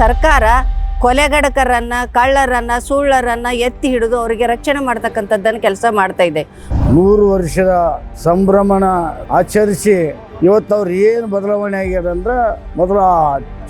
ಸರ್ಕಾರ ಕೊಲೆಗಡಕರನ್ನ, ಕಳ್ಳರನ್ನ, ಸುಳ್ಳರನ್ನ ಎತ್ತಿ ಹಿಡಿದು ಅವರಿಗೆ ರಕ್ಷಣೆ ಮಾಡ್ತಕ್ಕಂಥದ್ದನ್ನು ಕೆಲಸ ಮಾಡ್ತಾ ಇದೆ. ನೂರು ವರ್ಷದ ಸಂಭ್ರಮಣ ಆಚರಿಸಿ ಇವತ್ತು ಅವ್ರು ಏನು ಬದಲಾವಣೆ ಆಗ್ಯದ ಅಂದ್ರೆ ಮೊದಲು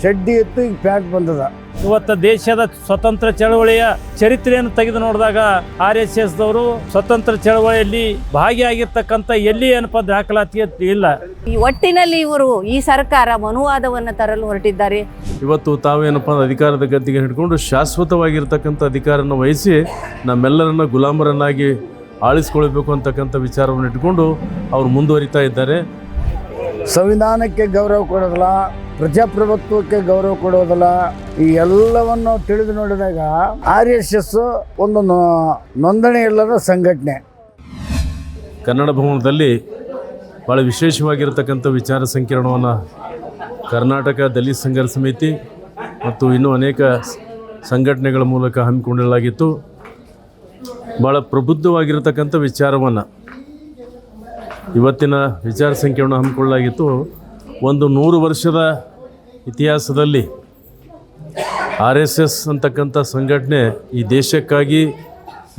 ಚಡ್ಡಿ ಇತ್ತು ಈಗ ಪ್ಯಾಂಟ್ ಬಂದದ. ಇವತ್ತು ದೇಶದ ಸ್ವತಂತ್ರ ಚಳವಳಿಯ ಚರಿತ್ರೆಯನ್ನು ತೆಗೆದು ನೋಡಿದಾಗ ಆರ್ ಎಸ್ ಎಸ್ ದವರು ಸ್ವತಂತ್ರ ಚಳವಳಿಯಲ್ಲಿ ಭಾಗಿಯಾಗಿರ್ತಕ್ಕಂಥ ಎಲ್ಲಿ ಏನಪ್ಪ ದಾಖಲಾತಿ ಇಲ್ಲ. ಈ ಒಟ್ಟಿನಲ್ಲಿ ಇವರು ಈ ಸರ್ಕಾರ ಮನುವಾದವನ್ನು ತರಲು ಹೊರಟಿದ್ದಾರೆ. ಇವತ್ತು ತಾವೇನಪ್ಪ ಅಂದ್ರೆ ಅಧಿಕಾರದ ಗದ್ದಿಗೆ ಹಿಡ್ಕೊಂಡು ಶಾಶ್ವತವಾಗಿರ್ತಕ್ಕಂಥ ಅಧಿಕಾರನ ವಹಿಸಿ ನಮ್ಮೆಲ್ಲರನ್ನ ಗುಲಾಮರನ್ನಾಗಿ ಆಳಿಸ್ಕೊಳ್ಬೇಕು ಅಂತಕ್ಕಂಥ ವಿಚಾರವನ್ನು ಇಟ್ಕೊಂಡು ಅವರು ಮುಂದುವರಿತಾ ಇದ್ದಾರೆ. ಸಂವಿಧಾನಕ್ಕೆ ಗೌರವ ಕೊಡೋದಿಲ್ಲ ಪ್ರಜಾಪ್ರಭುತ್ವಕ್ಕೆ ಗೌರವ ಕೊಡೋದಲ್ಲ ಈ ಎಲ್ಲವನ್ನು ತಿಳಿದು ನೋಡಿದಾಗ ಆರ್ ಎಸ್ ಎಸ್ ಒಂದು ನೋಂದಣಿ ಇಲ್ಲದ ಸಂಘಟನೆ. ಕನ್ನಡ ಭವನದಲ್ಲಿ ಭಾಳ ವಿಶೇಷವಾಗಿರತಕ್ಕಂಥ ವಿಚಾರ ಸಂಕಿರಣವನ್ನು ಕರ್ನಾಟಕ ದಲಿತ ಸಂಘರ್ಷ ಸಮಿತಿ ಮತ್ತು ಇನ್ನೂ ಅನೇಕ ಸಂಘಟನೆಗಳ ಮೂಲಕ ಹಮ್ಮಿಕೊಳ್ಳಲಾಗಿತ್ತು ಭಾಳ ಪ್ರಬುದ್ಧವಾಗಿರತಕ್ಕಂಥ ವಿಚಾರವನ್ನು ಇವತ್ತಿನ ವಿಚಾರ ಸಂಕಿರಣ ಹಮ್ಮಿಕೊಳ್ಳಲಾಗಿತ್ತು. ಒಂದು ನೂರು ವರ್ಷದ ಇತಿಹಾಸದಲ್ಲಿ ಆರ್ ಎಸ್ ಎಸ್ ಅಂತಕ್ಕಂಥ ಸಂಘಟನೆ ಈ ದೇಶಕ್ಕಾಗಿ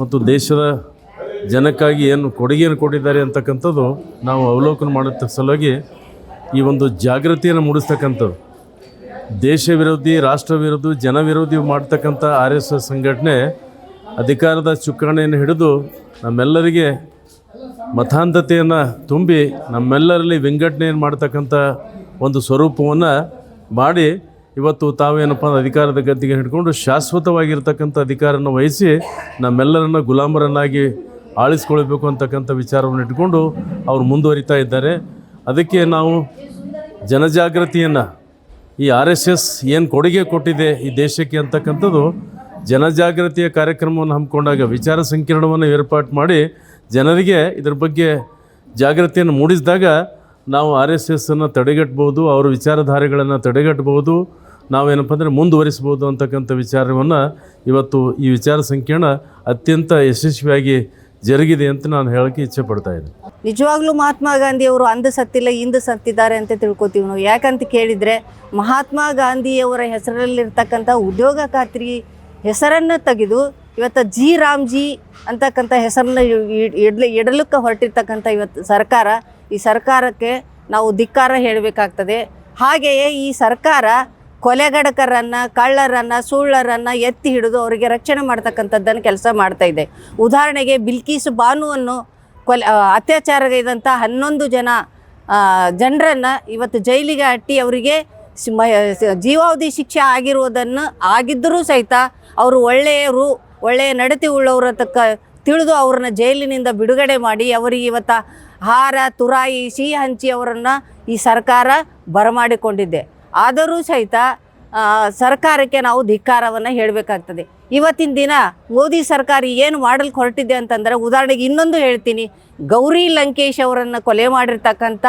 ಮತ್ತು ದೇಶದ ಜನಕ್ಕಾಗಿ ಏನು ಕೊಡುಗೆಯನ್ನು ಕೊಟ್ಟಿದ್ದಾರೆ ಅಂತಕ್ಕಂಥದ್ದು ನಾವು ಅವಲೋಕನ ಮಾಡುತ್ತ ಸಲುವಾಗಿ ಈ ಒಂದು ಜಾಗೃತಿಯನ್ನು ಮೂಡಿಸ್ತಕ್ಕಂಥದ್ದು. ದೇಶ ವಿರೋಧಿ, ರಾಷ್ಟ್ರ ವಿರೋಧಿ, ಜನ ವಿರೋಧಿ ಮಾಡ್ತಕ್ಕಂಥ ಆರ್ ಎಸ್ ಎಸ್ ಸಂಘಟನೆ ಅಧಿಕಾರದ ಚುಕ್ಕಾಣಿಯನ್ನು ಹಿಡಿದು ನಮ್ಮೆಲ್ಲರಿಗೆ ಮತಾಂಧತೆಯನ್ನು ತುಂಬಿ ನಮ್ಮೆಲ್ಲರಲ್ಲಿ ವಿಂಗಡಣೆಯನ್ನು ಮಾಡ್ತಕ್ಕಂಥ ಒಂದು ಸ್ವರೂಪವನ್ನು ಮಾಡಿ ಇವತ್ತು ತಾವೇನಪ್ಪ ಅಧಿಕಾರದ ಗದ್ದಿಗೆ ಹಿಡ್ಕೊಂಡು ಶಾಶ್ವತವಾಗಿರ್ತಕ್ಕಂಥ ಅಧಿಕಾರನ ವಹಿಸಿ ನಮ್ಮೆಲ್ಲರನ್ನ ಗುಲಾಮರನ್ನಾಗಿ ಆಳಿಸ್ಕೊಳ್ಬೇಕು ಅಂತಕ್ಕಂಥ ವಿಚಾರವನ್ನು ಇಟ್ಕೊಂಡು ಅವರು ಮುಂದುವರಿತಾ ಇದ್ದಾರೆ. ಅದಕ್ಕೆ ನಾವು ಜನಜಾಗೃತಿಯನ್ನು ಈ ಆರ್ ಎಸ್ ಎಸ್ ಏನು ಕೊಡುಗೆ ಕೊಟ್ಟಿದೆ ಈ ದೇಶಕ್ಕೆ ಅಂತಕ್ಕಂಥದ್ದು ಜನಜಾಗೃತಿಯ ಕಾರ್ಯಕ್ರಮವನ್ನು ಹಮ್ಮಿಕೊಂಡಾಗ ವಿಚಾರ ಸಂಕಿರಣವನ್ನು ಏರ್ಪಾಟು ಮಾಡಿ ಜನರಿಗೆ ಇದ್ರ ಬಗ್ಗೆ ಜಾಗೃತಿಯನ್ನು ಮೂಡಿಸಿದಾಗ ನಾವು ಆರ್ ಎಸ್ ಎಸ್ಸನ್ನು ತಡೆಗಟ್ಬೋದು ಅವರ ವಿಚಾರಧಾರೆಗಳನ್ನು ತಡೆಗಟ್ಟಬಹುದು, ನಾವೇನಪ್ಪ ಅಂದರೆ ಮುಂದುವರಿಸ್ಬೋದು ಅಂತಕ್ಕಂಥ ವಿಚಾರವನ್ನು ಇವತ್ತು ಈ ವಿಚಾರ ಸಂಕಿರಣ ಅತ್ಯಂತ ಯಶಸ್ವಿಯಾಗಿ ಜರುಗಿದೆ ಅಂತ ನಾನು ಹೇಳೋಕ್ಕೆ ಇಚ್ಛೆ ಪಡ್ತಾ ಇದ್ದೀನಿ. ನಿಜವಾಗ್ಲೂ ಮಹಾತ್ಮ ಗಾಂಧಿ ಅವರು ಅಂದು ಸತ್ತಿಲ್ಲ ಇಂದು ಸತ್ತಿದ್ದಾರೆ ಅಂತ ತಿಳ್ಕೊತೀವಿ ನಾವು. ಯಾಕಂತ ಕೇಳಿದರೆ ಮಹಾತ್ಮ ಗಾಂಧಿಯವರ ಹೆಸರಲ್ಲಿರ್ತಕ್ಕಂಥ ಉದ್ಯೋಗ ಖಾತ್ರಿ ಹೆಸರನ್ನು ತೆಗೆದು ಇವತ್ತು ಜಿ ರಾಮ್ಜಿ ಅಂತಕ್ಕಂಥ ಹೆಸರನ್ನ ಇಡ್ಲಿ ಇಡಲಿಕ್ಕೆ ಹೊರಟಿರ್ತಕ್ಕಂಥ ಇವತ್ತು ಸರ್ಕಾರ, ಈ ಸರ್ಕಾರಕ್ಕೆ ನಾವು ಧಿಕ್ಕಾರ ಹೇಳಬೇಕಾಗ್ತದೆ. ಹಾಗೆಯೇ ಈ ಸರ್ಕಾರ ಕೊಲೆಗಡಕರನ್ನ, ಕಳ್ಳರನ್ನ, ಸುಳ್ಳರನ್ನ ಎತ್ತಿ ಹಿಡಿದು ಅವರಿಗೆ ರಕ್ಷಣೆ ಮಾಡ್ತಕ್ಕಂಥದ್ದನ್ನು ಕೆಲಸ ಮಾಡ್ತಾ ಇದೆ. ಉದಾಹರಣೆಗೆ ಬಿಲ್ಕೀಸ್ ಬಾನುವನ್ನು ಕೊಲೆ ಅತ್ಯಾಚಾರಗೈದಂಥ ಹನ್ನೊಂದು ಜನ ಜನರನ್ನು ಇವತ್ತು ಜೈಲಿಗೆ ಅಟ್ಟಿ ಅವರಿಗೆ ಜೀವಾವಧಿ ಶಿಕ್ಷೆ ಆಗಿರುವುದನ್ನು ಆಗಿದ್ದರೂ ಸಹಿತ ಅವರು ಒಳ್ಳೆಯರು ಒಳ್ಳೆಯ ನಡತೆ ಉಳ್ಳವರ ತಕ್ಕ ತಿಳಿದು ಅವ್ರನ್ನ ಜೈಲಿನಿಂದ ಬಿಡುಗಡೆ ಮಾಡಿ ಅವರಿಗೆ ಇವತ್ತು ಹಾರ, ತುರಾಯಿ, ಸಿಹಿ ಹಂಚಿ ಅವರನ್ನು ಈ ಸರ್ಕಾರ ಬರಮಾಡಿಕೊಂಡಿದ್ದೆ ಆದರೂ ಸಹಿತ ಸರ್ಕಾರಕ್ಕೆ ನಾವು ಧಿಕ್ಕಾರವನ್ನು ಹೇಳಬೇಕಾಗ್ತದೆ. ಇವತ್ತಿನ ದಿನ ಮೋದಿ ಸರ್ಕಾರ ಏನು ಮಾಡಲು ಹೊರಟಿದೆ ಅಂತಂದರೆ ಉದಾಹರಣೆಗೆ ಇನ್ನೊಂದು ಹೇಳ್ತೀನಿ. ಗೌರಿ ಲಂಕೇಶ್ ಅವರನ್ನು ಕೊಲೆ ಮಾಡಿರ್ತಕ್ಕಂಥ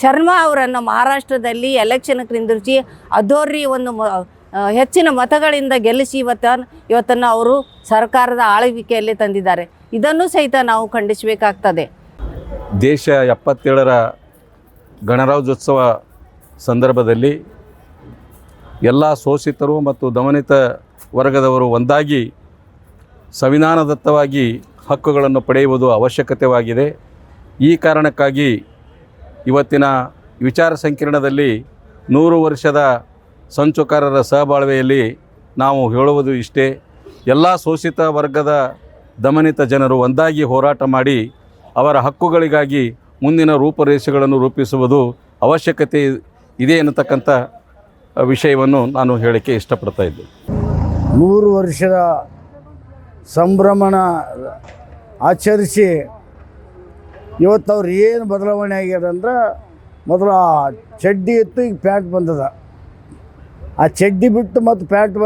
ಶರ್ಮಾ ಅವರನ್ನು ಮಹಾರಾಷ್ಟ್ರದಲ್ಲಿ ಎಲೆಕ್ಷನ್ಗೆ ನಿಂದಿರಿಸಿ ಅಧೋರಿ ಒಂದು ಹೆಚ್ಚಿನ ಮತಗಳಿಂದ ಗೆಲ್ಲಿಸಿ ಇವತ್ತ ಇವತ್ತನ್ನು ಅವರು ಸರ್ಕಾರದ ಆಳ್ವಿಕೆಯಲ್ಲಿ ತಂದಿದ್ದಾರೆ. ಇದನ್ನು ಸಹಿತ ನಾವು ಖಂಡಿಸಬೇಕಾಗ್ತದೆ. ದೇಶ ಎಪ್ಪತ್ತೇಳರ ಗಣರಾಜ್ಯೋತ್ಸವ ಸಂದರ್ಭದಲ್ಲಿ ಎಲ್ಲ ಶೋಷಿತರು ಮತ್ತು ದಮನಿತ ವರ್ಗದವರು ಒಂದಾಗಿ ಸಂವಿಧಾನದತ್ತವಾಗಿ ಹಕ್ಕುಗಳನ್ನು ಪಡೆಯುವುದು ಅವಶ್ಯಕತೆವಾಗಿದೆ ಈ ಕಾರಣಕ್ಕಾಗಿ ಇವತ್ತಿನ ವಿಚಾರ ಸಂಕಿರಣದಲ್ಲಿ ನೂರು ವರ್ಷದ ಸಂಚುಕಾರರ ಸಹಬಾಳ್ವೆಯಲ್ಲಿ ನಾವು ಹೇಳುವುದು ಇಷ್ಟೇ. ಎಲ್ಲ ಶೋಷಿತ ವರ್ಗದ ದಮನಿತ ಜನರು ಒಂದಾಗಿ ಹೋರಾಟ ಮಾಡಿ ಅವರ ಹಕ್ಕುಗಳಿಗಾಗಿ ಮುಂದಿನ ರೂಪರೇಷೆಗಳನ್ನು ರೂಪಿಸುವುದು ಅವಶ್ಯಕತೆ ಇದೆ ಎನ್ನತಕ್ಕಂಥ ವಿಷಯವನ್ನು ನಾನು ಹೇಳಕ್ಕೆ ಇಷ್ಟಪಡ್ತಾ ಇದ್ದೆ ನೂರು ವರ್ಷದ ಸಂಭ್ರಮಣ ಆಚರಿಸಿ ಇವತ್ತು ಅವ್ರು ಏನು ಬದಲಾವಣೆ ಆಗ್ಯದಂದ್ರೆ ಮೊದಲು ಆ ಚಡ್ಡಿ ಎತ್ತು ಈಗ ಪ್ಯಾಂಟ್ ಬಂದದ. ಆ ಚಡ್ಡಿ ಬಿಟ್ಟು ಮತ್ತು ಪ್ಯಾಂಟ್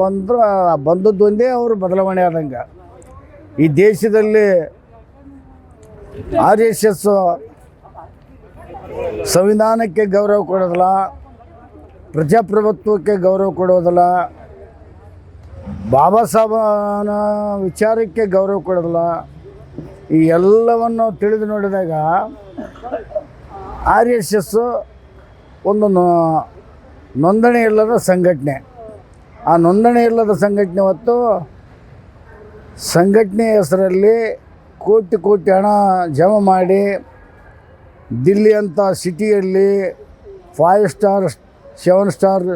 ಬಂದ್ರೆ ಬಂದದ್ದು ಒಂದೇ ಅವರು ಬದಲಾವಣೆ ಆದಂಗೆ. ಈ ದೇಶದಲ್ಲಿ ಆರ್ ಎಸ್ ಎಸ್ ಸಂವಿಧಾನಕ್ಕೆ ಗೌರವ ಕೊಡೋದಿಲ್ಲ, ಪ್ರಜಾಪ್ರಭುತ್ವಕ್ಕೆ ಗೌರವ ಕೊಡೋದಿಲ್ಲ, ಬಾಬಾ ಸಾಹೇಬನ ವಿಚಾರಕ್ಕೆ ಗೌರವ ಕೊಡೋದಿಲ್ಲ. ಈ ಎಲ್ಲವನ್ನು ತಿಳಿದು ನೋಡಿದಾಗ ಆರ್ ಎಸ್ ಎಸ್ಸು ಒಂದು ನೋಂದಣಿ ಇಲ್ಲದ ಸಂಘಟನೆ. ಆ ನೋಂದಣಿ ಇಲ್ಲದ ಸಂಘಟನೆ ಹೊತ್ತು ಸಂಘಟನೆ ಹೆಸರಲ್ಲಿ ಕೋಟಿ ಕೋಟಿ ಹಣ ಜಮಾ ಮಾಡಿ ದಿಲ್ಲಿ ಅಂತ ಸಿಟಿಯಲ್ಲಿ ಫೈವ್ ಸ್ಟಾರ್ ಸೆವೆನ್ ಸ್ಟಾರ್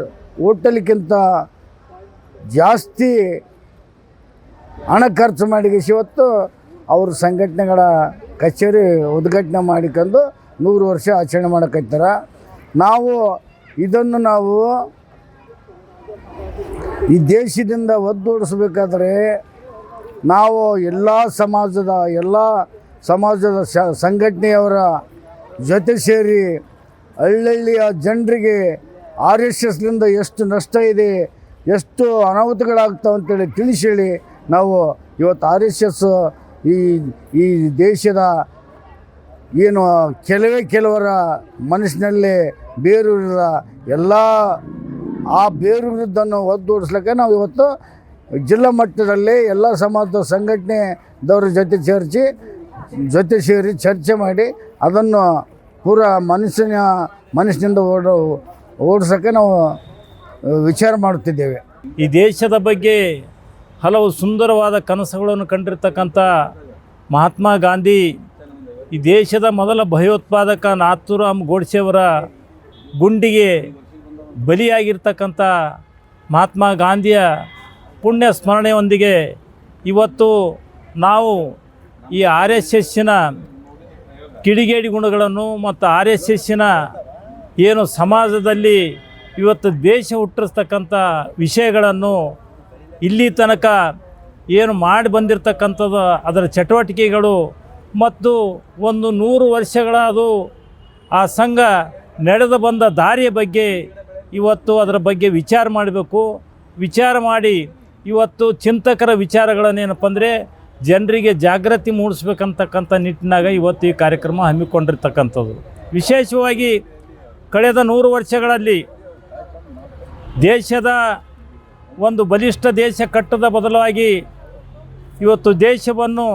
ಹೋಟೆಲ್ಗಿಂತ ಜಾಸ್ತಿ ಹಣ ಖರ್ಚು ಮಾಡಿ ಹೊತ್ತು ಅವ್ರ ಸಂಘಟನೆಗಳ ಕಚೇರಿ ಉದ್ಘಾಟನೆ ಮಾಡಿಕೊಂಡು ನೂರು ವರ್ಷ ಆಚರಣೆ ಮಾಡಕತ್ತಾರ. ನಾವು ಇದನ್ನು ನಾವು ಈ ದೇಶದಿಂದ ಒದ್ದೋಡಿಸ್ಬೇಕಾದ್ರೆ ನಾವು ಎಲ್ಲ ಸಮಾಜದ ಎಲ್ಲ ಸಮಾಜದ ಸ, ಸಂಘಟನೆಯವರ ಜೊತೆ ಸೇರಿ ಹಳ್ಳಹಳ್ಳಿಯ ಜನರಿಗೆ ಆರ್ ಎಸ್ ಎಸ್ನಿಂದ ಎಷ್ಟು ನಷ್ಟ ಇದೆ, ಎಷ್ಟು ಅನಾಹುತಗಳಾಗ್ತಾವೆ ಅಂತೇಳಿ ತಿಳಿಸಿ ಹೇಳಿ ನಾವು ಇವತ್ತು ಆರ್ ಎಸ್ ಎಸ್ ಈ ಈ ದೇಶದ ಏನು ಕೆಲವೇ ಕೆಲವರ ಮನಸ್ಸಿನಲ್ಲಿ ಬೇರೂರಿದ ಎಲ್ಲ ಆ ಬೇರೂರಿದ್ದನ್ನು ಒದ್ದೂಡಿಸ್ಲಿಕ್ಕೆ ನಾವು ಇವತ್ತು ಜಿಲ್ಲಾ ಮಟ್ಟದಲ್ಲಿ ಎಲ್ಲ ಸಮಾಜದ ಸಂಘಟನೆದವ್ರ ಜೊತೆ ಸೇರಿಸಿ, ಜೊತೆ ಸೇರಿ ಚರ್ಚೆ ಮಾಡಿ ಅದನ್ನು ಪೂರ ಮನಸ್ಸಿನ, ಮನಸ್ಸಿನಿಂದ ಓಡ, ಓಡಿಸೋಕ್ಕೆ ನಾವು ವಿಚಾರ ಮಾಡುತ್ತಿದ್ದೇವೆ. ಈ ದೇಶದ ಬಗ್ಗೆ ಹಲವು ಸುಂದರವಾದ ಕನಸುಗಳನ್ನು ಕಂಡಿರ್ತಕ್ಕಂಥ ಮಹಾತ್ಮ ಗಾಂಧಿ ಈ ದೇಶದ ಮೊದಲ ಭಯೋತ್ಪಾದಕ ನಾಥೂರಾಮ್ ಗೋಡ್ಸೆಯವರ ಗುಂಡಿಗೆ ಬಲಿಯಾಗಿರ್ತಕ್ಕಂಥ ಮಹಾತ್ಮ ಗಾಂಧಿಯ ಪುಣ್ಯ ಸ್ಮರಣೆಯೊಂದಿಗೆ ಇವತ್ತು ನಾವು ಈ ಆರ್ ಎಸ್ ಎಸ್ಸಿನ ಕಿಡಿಗೇಡಿ ಗುಣಗಳನ್ನು ಮತ್ತು ಆರ್ ಎಸ್ ಎಸ್ಸಿನ ಏನು ಸಮಾಜದಲ್ಲಿ ಇವತ್ತು ದ್ವೇಷ ಹುಟ್ಟಿಸ್ತಕ್ಕಂಥ ವಿಷಯಗಳನ್ನು ಇಲ್ಲಿ ತನಕ ಏನು ಮಾಡಿ ಬಂದಿರತಕ್ಕಂಥದ್ದು ಅದರ ಚಟುವಟಿಕೆಗಳು ಮತ್ತು ಒಂದು ನೂರು ವರ್ಷಗಳ ಅದು ಆ ಸಂಘ ನಡೆದು ಬಂದ ದಾರಿಯ ಬಗ್ಗೆ ಇವತ್ತು ಅದರ ಬಗ್ಗೆ ವಿಚಾರ ಮಾಡಬೇಕು. ವಿಚಾರ ಮಾಡಿ ಇವತ್ತು ಚಿಂತಕರ ವಿಚಾರಗಳನ್ನೇನಪ್ಪ ಅಂದರೆ ಜನರಿಗೆ ಜಾಗೃತಿ ಮೂಡಿಸ್ಬೇಕಂತಕ್ಕಂಥ ನಿಟ್ಟಿನಾಗ ಇವತ್ತು ಈ ಕಾರ್ಯಕ್ರಮ ಹಮ್ಮಿಕೊಂಡಿರ್ತಕ್ಕಂಥದ್ದು. ವಿಶೇಷವಾಗಿ ಕಳೆದ ನೂರು ವರ್ಷಗಳಲ್ಲಿ ದೇಶದ ಒಂದು ಬಲಿಷ್ಠ ದೇಶ ಕಟ್ಟದ ಬದಲಾಗಿ ಇವತ್ತು ದೇಶವನ್ನು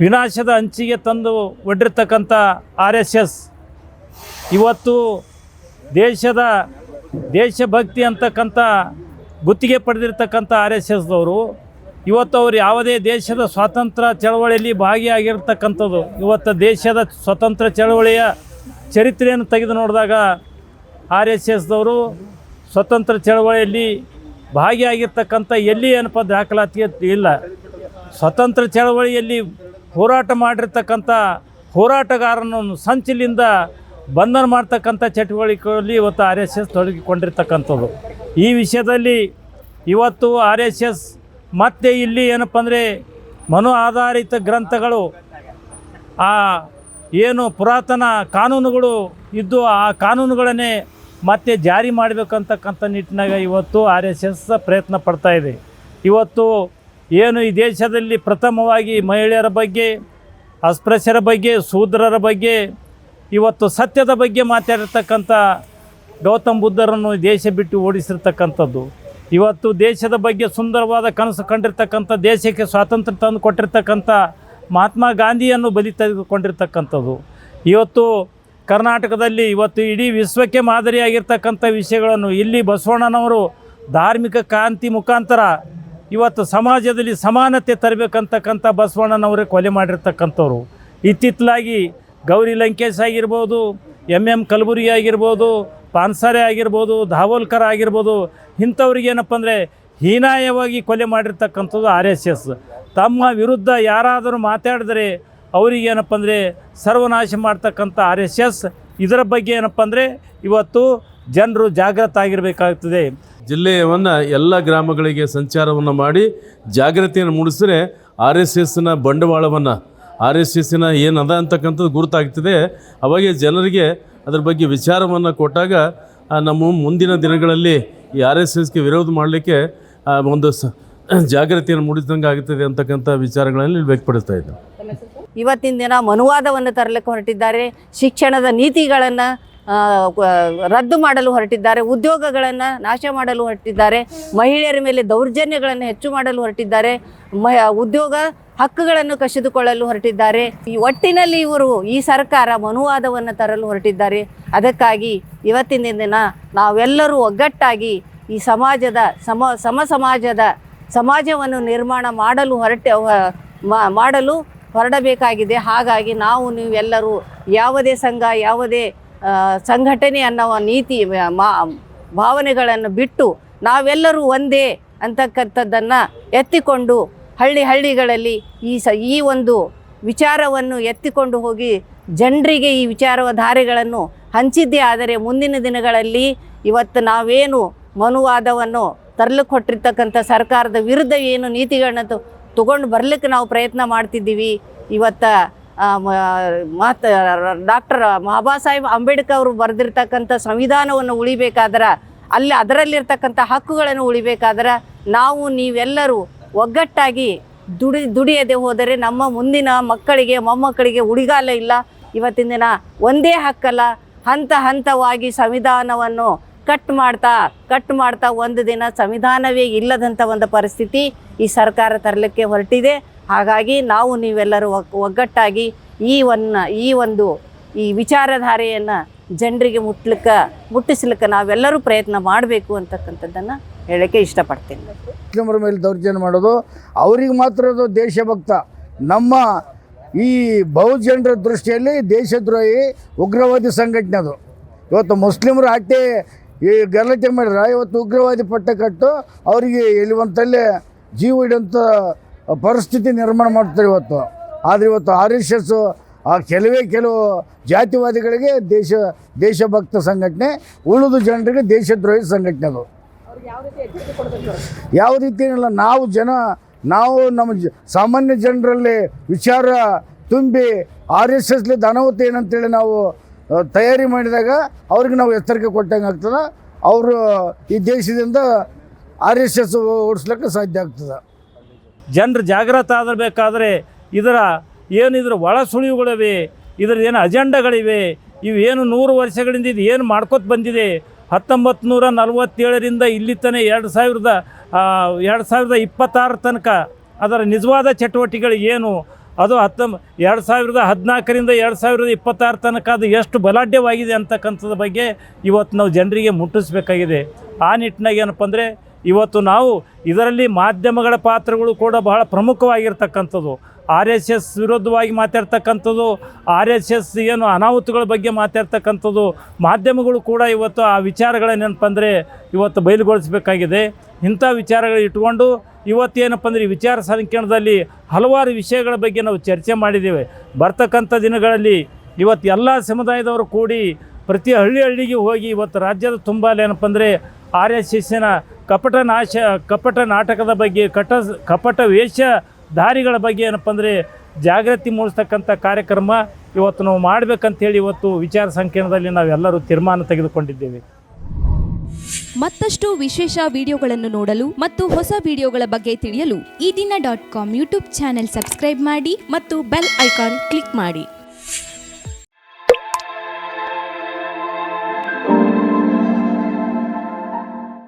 ವಿನಾಶದ ಅಂಚಿಗೆ ತಂದು ಒಡ್ಡಿರ್ತಕ್ಕಂಥ ಆರ್ ಎಸ್ ಎಸ್ ಇವತ್ತು ದೇಶದ ದೇಶಭಕ್ತಿ ಅಂತಕ್ಕಂಥ ಗುತ್ತಿಗೆ ಪಡೆದಿರ್ತಕ್ಕಂಥ ಆರ್ ಎಸ್ ಎಸ್ದವರು ಇವತ್ತು ಅವರು ಯಾವುದೇ ದೇಶದ ಸ್ವಾತಂತ್ರ್ಯ ಚಳವಳಿಯಲ್ಲಿ ಭಾಗಿಯಾಗಿರ್ತಕ್ಕಂಥದ್ದು, ಇವತ್ತು ದೇಶದ ಸ್ವತಂತ್ರ ಚಳವಳಿಯ ಚರಿತ್ರೆಯನ್ನು ತೆಗೆದು ನೋಡಿದಾಗ ಆರ್ ಎಸ್ ಎಸ್ದವರು ಸ್ವತಂತ್ರ ಚಳವಳಿಯಲ್ಲಿ ಭಾಗಿಯಾಗಿರ್ತಕ್ಕಂಥ ಎಲ್ಲಿ ಏನಪ್ಪ ದಾಖಲಾತಿ ಇಲ್ಲ. ಸ್ವತಂತ್ರ ಚಳವಳಿಯಲ್ಲಿ ಹೋರಾಟ ಮಾಡಿರ್ತಕ್ಕಂಥ ಹೋರಾಟಗಾರನನ್ನು ಸಂಚಿಲಿಂದ ಬಂಧನ ಮಾಡ್ತಕ್ಕಂಥ ಚಟುವಟಿಕೆಗಳಲ್ಲಿ ಇವತ್ತು ಆರ್ ಎಸ್ ಎಸ್ ತೊಡಗಿಕೊಂಡಿರ್ತಕ್ಕಂಥದ್ದು. ಈ ವಿಷಯದಲ್ಲಿ ಇವತ್ತು ಆರ್ ಎಸ್ ಎಸ್ ಮತ್ತೆ ಇಲ್ಲಿ ಏನಪ್ಪ ಅಂದರೆ ಮನು ಆಧಾರಿತ ಗ್ರಂಥಗಳು, ಆ ಏನು ಪುರಾತನ ಕಾನೂನುಗಳು ಇದ್ದು ಆ ಕಾನೂನುಗಳನ್ನೇ ಮತ್ತೆ ಜಾರಿ ಮಾಡಬೇಕಂತಕ್ಕಂಥ ನಿಟ್ಟಿನಾಗ ಇವತ್ತು ಆರ್ ಎಸ್ ಎಸ್ ಪ್ರಯತ್ನ ಪಡ್ತಾ ಇದೆ. ಇವತ್ತು ಏನು ಈ ದೇಶದಲ್ಲಿ ಪ್ರಥಮವಾಗಿ ಮಹಿಳೆಯರ ಬಗ್ಗೆ, ಅಸ್ಪೃಶ್ಯರ ಬಗ್ಗೆ, ಶೂದ್ರರ ಬಗ್ಗೆ ಇವತ್ತು ಸತ್ಯದ ಬಗ್ಗೆ ಮಾತಾಡಿರ್ತಕ್ಕಂಥ ಗೌತಮ್ ಬುದ್ಧರನ್ನು ದೇಶ ಬಿಟ್ಟು ಓಡಿಸಿರ್ತಕ್ಕಂಥದ್ದು. ಇವತ್ತು ದೇಶದ ಬಗ್ಗೆ ಸುಂದರವಾದ ಕನಸು ಕಂಡಿರ್ತಕ್ಕಂಥ, ದೇಶಕ್ಕೆ ಸ್ವಾತಂತ್ರ್ಯ ತಂದು ಕೊಟ್ಟಿರ್ತಕ್ಕಂಥ ಮಹಾತ್ಮ ಗಾಂಧಿಯನ್ನು ಬಲಿ ತೆಗೆದುಕೊಂಡಿರ್ತಕ್ಕಂಥದ್ದು. ಇವತ್ತು ಕರ್ನಾಟಕದಲ್ಲಿ ಇವತ್ತು ಇಡೀ ವಿಶ್ವಕ್ಕೆ ಮಾದರಿಯಾಗಿರ್ತಕ್ಕಂಥ ವಿಷಯಗಳನ್ನು ಇಲ್ಲಿ ಬಸವಣ್ಣನವರು ಧಾರ್ಮಿಕ ಕ್ರಾಂತಿ ಮುಖಾಂತರ ಇವತ್ತು ಸಮಾಜದಲ್ಲಿ ಸಮಾನತೆ ತರಬೇಕಂತಕ್ಕಂಥ ಬಸವಣ್ಣನವರೇ ಕೊಲೆ ಮಾಡಿರ್ತಕ್ಕಂಥವ್ರು. ಇತ್ತಿತ್ತಲಾಗಿ ಗೌರಿ ಲಂಕೇಶ್ ಆಗಿರ್ಬೋದು ಎಂ ಎಂ ಕಲಬುರ್ಗಿ ಆಗಿರ್ಬೋದು, ಪಾನ್ಸಾರೆ ಆಗಿರ್ಬೋದು, ಧಾವೋಲ್ಕರ್ ಆಗಿರ್ಬೋದು, ಇಂಥವ್ರಿಗೆ ಏನಪ್ಪ ಅಂದರೆ ಹೀನಾಯವಾಗಿ ಕೊಲೆ ಮಾಡಿರ್ತಕ್ಕಂಥದ್ದು ಆರ್ ಎಸ್ ಎಸ್. ತಮ್ಮ ವಿರುದ್ಧ ಯಾರಾದರೂ ಮಾತಾಡಿದರೆ ಅವರಿಗೇನಪ್ಪ ಅಂದರೆ ಸರ್ವನಾಶ ಮಾಡ್ತಕ್ಕಂಥ ಆರ್ ಎಸ್ ಎಸ್. ಇದರ ಬಗ್ಗೆ ಏನಪ್ಪ ಅಂದರೆ ಇವತ್ತು ಜನರು ಜಾಗೃತ ಆಗಿರಬೇಕಾಗ್ತದೆ. ಜಿಲ್ಲೆಯವನ್ನು ಎಲ್ಲ ಗ್ರಾಮಗಳಿಗೆ ಸಂಚಾರವನ್ನು ಮಾಡಿ ಜಾಗೃತಿಯನ್ನು ಮೂಡಿಸಿದ್ರೆ ಆರ್ ಎಸ್ ಎಸ್ನ ಬಂಡವಾಳವನ್ನು ಆರ್ ಎಸ್ ಎಸ್ಸಿನ ಏನದ ಅಂತಕ್ಕಂಥದ್ದು ಗುರುತಾಗ್ತದೆ. ಅವಾಗೆ ಜನರಿಗೆ ಅದ್ರ ಬಗ್ಗೆ ವಿಚಾರವನ್ನು ಕೊಟ್ಟಾಗ ನಮ್ಮ ಮುಂದಿನ ದಿನಗಳಲ್ಲಿ ಈ ಆರ್ ಎಸ್ ಎಸ್ಗೆ ವಿರೋಧ ಮಾಡಲಿಕ್ಕೆ ಒಂದು ಸ, ಜಾಗೃತಿಯನ್ನು ಮೂಡಿಸಿದಂಗೆ ಆಗುತ್ತದೆ ಅಂತಕ್ಕಂಥ ವಿಚಾರಗಳಲ್ಲಿ ವ್ಯಕ್ತಪಡಿಸ್ತಾ ಇದ್ದೆ ಇವತ್ತಿನ ದಿನ ಮನುವಾದವನ್ನು ತರಲಿಕ್ಕೆ ಹೊರಟಿದ್ದಾರೆ. ಶಿಕ್ಷಣದ ನೀತಿಗಳನ್ನು ರದ್ದು ಮಾಡಲು ಹೊರಟಿದ್ದಾರೆ. ಉದ್ಯೋಗಗಳನ್ನು ನಾಶ ಮಾಡಲು ಹೊರಟಿದ್ದಾರೆ. ಮಹಿಳೆಯರ ಮೇಲೆ ದೌರ್ಜನ್ಯಗಳನ್ನು ಹೆಚ್ಚು ಮಾಡಲು ಹೊರಟಿದ್ದಾರೆ. ಮ, ಉದ್ಯೋಗ ಹಕ್ಕುಗಳನ್ನು ಕಸಿದುಕೊಳ್ಳಲು ಹೊರಟಿದ್ದಾರೆ. ಈ ಒಟ್ಟಿನಲ್ಲಿ ಇವರು ಈ ಸರ್ಕಾರ ಮನುವಾದವನ್ನು ತರಲು ಹೊರಟಿದ್ದಾರೆ. ಅದಕ್ಕಾಗಿ ಇವತ್ತಿನ ದಿನ ನಾವೆಲ್ಲರೂ ಒಗ್ಗಟ್ಟಾಗಿ ಈ ಸಮಾಜದ ಸಮ ಸಮ ಸಮಾಜದ ಸಮಾಜವನ್ನು ನಿರ್ಮಾಣ ಮಾಡಲು ಹೊರಟ ಮಾಡಲು ಹೊರಡಬೇಕಾಗಿದೆ. ಹಾಗಾಗಿ ನಾವು ನೀವೆಲ್ಲರೂ ಯಾವುದೇ ಸಂಘ, ಯಾವುದೇ ಸಂಘಟನೆ ಅನ್ನೋ ನೀತಿ, ಮಾ, ಭಾವನೆಗಳನ್ನು ಬಿಟ್ಟು ನಾವೆಲ್ಲರೂ ಒಂದೇ ಅಂತಕ್ಕಂಥದ್ದನ್ನು ಎತ್ತಿಕೊಂಡು ಹಳ್ಳಿ ಹಳ್ಳಿಗಳಲ್ಲಿ ಈ ಸ, ಈ ಒಂದು ವಿಚಾರವನ್ನು ಎತ್ತಿಕೊಂಡು ಹೋಗಿ ಜನರಿಗೆ ಈ ವಿಚಾರಧಾರೆಗಳನ್ನು ಹಂಚಿದ್ದೇ ಆದರೆ ಮುಂದಿನ ದಿನಗಳಲ್ಲಿ ಇವತ್ತು ನಾವೇನು ಮನುವಾದವನ್ನು ತರಲು ಕೊಟ್ಟಿರ್ತಕ್ಕಂಥ ಸರ್ಕಾರದ ವಿರುದ್ಧ ಏನು ನೀತಿಗಳನ್ನ ತಗೊಂಡು ಬರ್ಲಿಕ್ಕೆ ನಾವು ಪ್ರಯತ್ನ ಮಾಡ್ತಿದ್ದೀವಿ. ಇವತ್ತು ಮಾತ, ಡಾಕ್ಟರ್ ಬಾಬಾ ಸಾಹೇಬ್ ಅಂಬೇಡ್ಕರ್ ಅವರು ಬರೆದಿರ್ತಕ್ಕಂಥ ಸಂವಿಧಾನವನ್ನು ಉಳಿಬೇಕಾದ್ರೆ, ಅಲ್ಲಿ ಅದರಲ್ಲಿರ್ತಕ್ಕಂಥ ಹಕ್ಕುಗಳನ್ನು ಉಳಿಬೇಕಾದ್ರೆ, ನಾವು ನೀವೆಲ್ಲರೂ ಒಗ್ಗಟ್ಟಾಗಿ ದುಡಿ ದುಡಿಯದೆ ಹೋದರೆ ನಮ್ಮ ಮುಂದಿನ ಮಕ್ಕಳಿಗೆ, ಮೊಮ್ಮಕ್ಕಳಿಗೆ ಉಳಿಗಾಲ ಇಲ್ಲ. ಇವತ್ತಿನ ದಿನ ಒಂದೇ ಹಕ್ಕಲ್ಲ. ಹಂತ ಹಂತವಾಗಿ ಸಂವಿಧಾನವನ್ನು ಕಟ್ ಮಾಡ್ತಾ ಕಟ್ ಮಾಡ್ತಾ ಒಂದು ದಿನ ಸಂವಿಧಾನವೇ ಇಲ್ಲದಂಥ ಒಂದು ಪರಿಸ್ಥಿತಿ ಈ ಸರ್ಕಾರ ತರಲಿಕ್ಕೆ ಹೊರಟಿದೆ. ಹಾಗಾಗಿ ನಾವು ನೀವೆಲ್ಲರೂ ಒಗ್- ಒಗ್ಗಟ್ಟಾಗಿ ಈ ಒನ್ನ, ಈ ಒಂದು, ಈ ವಿಚಾರಧಾರೆಯನ್ನು ಜನರಿಗೆ ಮುಟ್ಲಿಕ್ಕೆ, ಮುಟ್ಟಿಸ್ಲಿಕ್ಕೆ ನಾವೆಲ್ಲರೂ ಪ್ರಯತ್ನ ಮಾಡಬೇಕು ಅಂತಕ್ಕಂಥದ್ದನ್ನು ಹೇಳೋಕ್ಕೆ ಇಷ್ಟಪಡ್ತೀನಿ. ಮುಸ್ಲಿಮರ ಮೇಲೆ ದೌರ್ಜನ್ಯ ಮಾಡೋದು ಅವ್ರಿಗೆ ಮಾತ್ರ ಅದು ದೇಶಭಕ್ತ. ನಮ್ಮ ಈ ಬಹುಜನರ ದೃಷ್ಟಿಯಲ್ಲಿ ದೇಶದ್ರೋಹಿ ಉಗ್ರವಾದಿ ಸಂಘಟನೆ ಅದು. ಇವತ್ತು ಮುಸ್ಲಿಮರು ಅಟ್ಟೆ ಈ ಗಲಾಟೆ ಮಾಡಿದ್ರೆ ಇವತ್ತು ಉಗ್ರವಾದಿ ಪಟ್ಟ ಕಟ್ಟು ಅವರಿಗೆ ಎಲ್ಲಿವಂತಲ್ಲೇ ಜೀವ ಇಡೋಂಥ ಪರಿಸ್ಥಿತಿ ನಿರ್ಮಾಣ ಮಾಡ್ತಾರೆ ಇವತ್ತು. ಆದರೆ ಇವತ್ತು ಆರ್ ಆ ಕೆಲವೇ ಕೆಲವು ಜಾತಿವಾದಿಗಳಿಗೆ ದೇಶ, ದೇಶಭಕ್ತ ಸಂಘಟನೆ, ಉಳಿದ ಜನರಿಗೆ ದೇಶದ್ರೋಹಿ ಸಂಘಟನೆ ಅದು. ಯಾವ ರೀತಿ ಏನಿಲ್ಲ, ನಾವು ಜನ, ನಾವು ನಮ್ಮ ಸಾಮಾನ್ಯ ಜನರಲ್ಲಿ ವಿಚಾರ ತುಂಬಿ ಆರ್ ಎಸ್ ಎಸ್ಲಿ ಧನವತ್ತು ಏನಂತೇಳಿ ನಾವು ತಯಾರಿ ಮಾಡಿದಾಗ ಅವ್ರಿಗೆ ನಾವು ಎಚ್ಚರಿಕೆ ಕೊಟ್ಟಂಗೆ ಆಗ್ತದೆ. ಅವರು ಈ ದೇಶದಿಂದ ಆರ್ ಎಸ್ ಎಸ್ ಓಡಿಸ್ಲಿಕ್ಕೆ ಸಾಧ್ಯ ಆಗ್ತದೆ. ಜನರು ಜಾಗೃತ ಆಗಬೇಕಾದ್ರೆ ಇದರ ಏನು ಇದರ ಒಳ ಸುಳಿವುಗಳಿವೆ ಏನು ಅಜೆಂಡಗಳಿವೆ ಏನು ನೂರು ವರ್ಷಗಳಿಂದ ಇದು ಏನು ಮಾಡ್ಕೋತ ಬಂದಿದೆ? ಹತ್ತೊಂಬತ್ತು ನೂರ ನಲವತ್ತೇಳರಿಂದ ಇಲ್ಲಿ ತಾನೇ ಎರಡು ಸಾವಿರದ ಎರಡು ಸಾವಿರದ ಇಪ್ಪತ್ತಾರ ತನಕ ಅದರ ನಿಜವಾದ ಚಟುವಟಿಕೆಗಳು ಏನು? ಅದು ಹತ್ತೊಂಬ, ಎರಡು ಸಾವಿರದ ಹದಿನಾಲ್ಕರಿಂದ ಎರಡು ಸಾವಿರದ ಇಪ್ಪತ್ತಾರು ತನಕ ಅದು ಎಷ್ಟು ಬಲಾಢ್ಯವಾಗಿದೆ ಅಂತಕ್ಕಂಥದ್ರ ಬಗ್ಗೆ ಇವತ್ತು ನಾವು ಜನರಿಗೆ ಮುಟ್ಟಿಸ್ಬೇಕಾಗಿದೆ. ಆ ನಿಟ್ಟಿನಾಗ ಏನಪ್ಪ ಅಂದರೆ, ಇವತ್ತು ನಾವು ಇದರಲ್ಲಿ ಮಾಧ್ಯಮಗಳ ಪಾತ್ರಗಳು ಕೂಡ ಬಹಳ ಪ್ರಮುಖವಾಗಿರ್ತಕ್ಕಂಥದ್ದು. ಆರ್ ಎಸ್ ಎಸ್ ವಿರೋಧವಾಗಿ ಮಾತಾಡ್ತಕ್ಕಂಥದ್ದು, ಆರ್ ಎಸ್ ಎಸ್ ಏನು ಅನಾಹುತಗಳ ಬಗ್ಗೆ ಮಾತಾಡ್ತಕ್ಕಂಥದ್ದು, ಮಾಧ್ಯಮಗಳು ಕೂಡ ಇವತ್ತು ಆ ವಿಚಾರಗಳನ್ನೇನಪ್ಪ ಅಂದರೆ ಇವತ್ತು ಬಯಲುಗೊಳಿಸಬೇಕಾಗಿದೆ. ಇಂಥ ವಿಚಾರಗಳು ಇಟ್ಕೊಂಡು ಇವತ್ತೇನಪ್ಪ ಅಂದರೆ ಈ ವಿಚಾರ ಸಂಕಿರಣದಲ್ಲಿ ಹಲವಾರು ವಿಷಯಗಳ ಬಗ್ಗೆ ನಾವು ಚರ್ಚೆ ಮಾಡಿದ್ದೇವೆ. ಬರ್ತಕ್ಕಂಥ ದಿನಗಳಲ್ಲಿ ಇವತ್ತು ಎಲ್ಲ ಸಮುದಾಯದವರು ಕೂಡಿ ಪ್ರತಿ ಹಳ್ಳಿ ಹಳ್ಳಿಗೆ ಹೋಗಿ ಇವತ್ತು ರಾಜ್ಯದ ತುಂಬ ಏನಪ್ಪ ಅಂದರೆ ಆರ್ ಎಸ್ ಎಸ್ಸಿನ ಕಪಟ ನಾಶ, ಕಪಟ ನಾಟಕದ ಬಗ್ಗೆ, ಕಟ, ಕಪಟ ವೇಷಧಾರಿಗಳ ಬಗ್ಗೆ ಏನಪ್ಪ ಅಂದರೆ ಜಾಗೃತಿ ಮೂಡಿಸ್ತಕ್ಕಂಥ ಕಾರ್ಯಕ್ರಮ ಇವತ್ತು ನಾವು ಮಾಡಬೇಕಂತೇಳಿ ಇವತ್ತು ವಿಚಾರ ಸಂಕಿರಣದಲ್ಲಿ ನಾವೆಲ್ಲರೂ ತೀರ್ಮಾನ ತೆಗೆದುಕೊಂಡಿದ್ದೇವೆ. ಮತ್ತಷ್ಟು ವಿಶೇಷ ವಿಡಿಯೋಗಳನ್ನು ನೋಡಲು ಮತ್ತು ಹೊಸ ವಿಡಿಯೋಗಳ ಬಗ್ಗೆ ತಿಳಿಯಲು ಈ ದಿನ dot com YouTube channel subscribe ಮಾಡಿ ಮತ್ತು ಬೆಲ್ ಐಕಾನ್ ಕ್ಲಿಕ್ ಮಾಡಿ.